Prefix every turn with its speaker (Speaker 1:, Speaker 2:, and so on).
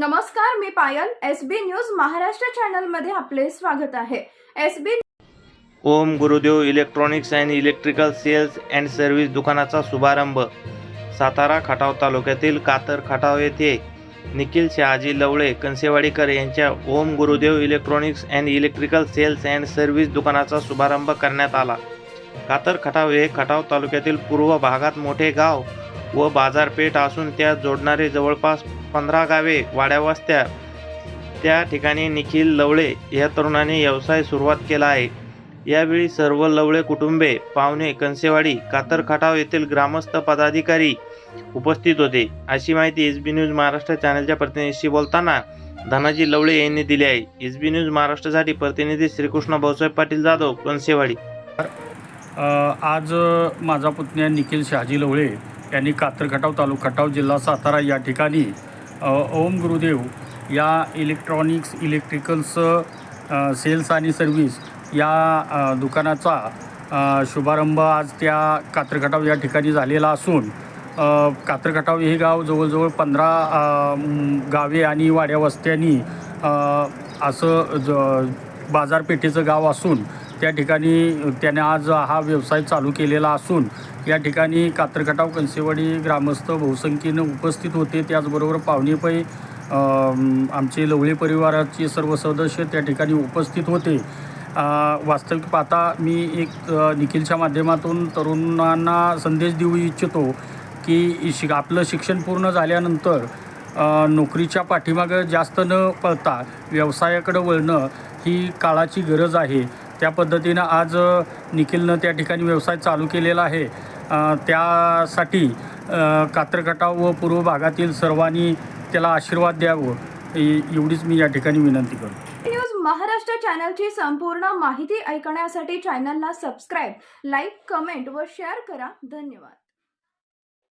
Speaker 1: नमस्कार मी पायल. S B news Maharashtra चॅनलमध्ये आपले स्वागत आहे. S B
Speaker 2: Om Gurudev electronics and electrical sales and service दुकानाचा शुभारंभ. सातारा खटाव तालुक्यातील कातर खटाव येथे निखिल शहाजी लवळे कंसेवाडीकर यांच्या Om Gurudev electronics and electrical sales and service दुकानाचा शुभारंभ करण्यात आला. कातर खटाव हे खटाव तालुक्यातील पूर्व भागात मोठे गाव व बाजारपेठ असून त्या जोडणारे जवळपास पंधरा गावे वाड्यावस्त्या त्या ठिकाणी निखिल लवळे या तरुणाने व्यवसाय सुरुवात केला आहे. यावेळी सर्व लवळे कुटुंबे पाहुणे कंसेवाडी कातरखटाव येथील ग्रामस्थ पदाधिकारी उपस्थित होते. अशी माहिती एस बी न्यूज महाराष्ट्र चॅनलच्या प्रतिनिधीशी बोलताना धनाजी लवळे यांनी दिली आहे. एस बी न्यूज महाराष्ट्रासाठी प्रतिनिधी श्रीकृष्ण भाऊसाहेब पाटील जाधव कंसेवाडी
Speaker 3: आज माझा पुतण्या निखिल शहाजी लवळे यांनी कात्रखटाव तालुका खटाव जिल्हा सातारा या ठिकाणी ओम गुरुदेव या इलेक्ट्रॉनिक्स इलेक्ट्रिकल्स सेल्स आणि सर्व्हिस या दुकानाचा शुभारंभ आज त्या कात्रखटाव या ठिकाणी झालेला असून कात्रखटाव हे गाव जवळजवळ पंधरा गावे आणि वाड्या वस्त्यांनी असं ज बाजारपेठेचं गाव असून त्या ठिकाणी त्याने आज हा व्यवसाय चालू केलेला असून या ठिकाणी कात्रकटाव कंसेवाडी ग्रामस्थ बहुसंख्येनं उपस्थित होते. त्याचबरोबर पाहुणेपै आमचे लवळे परिवाराचे सर्व सदस्य त्या ठिकाणी उपस्थित होते. वास्तविक पाहता मी एक निखिलच्या माध्यमातून तरुणांना संदेश देऊ इच्छितो की शिक आपलं शिक्षण पूर्ण झाल्यानंतर नोकरीच्या पाठीमागं जास्त न पळता व्यवसायाकडं वळणं ही काळाची गरज आहे. त्या पद्धतीनं आज निखिलनं त्या ठिकाणी व्यवसाय चालू केलेला आहे. त्यासाठी कात्रकटाव व पूर्व भागातील सर्वांनी त्याला आशीर्वाद द्यावं एवढीच मी या ठिकाणी विनंती करतो.
Speaker 1: न्यूज महाराष्ट्र चॅनलची संपूर्ण माहिती ऐकण्यासाठी चॅनलला सबस्क्राईब लाईक कमेंट व शेअर करा. धन्यवाद.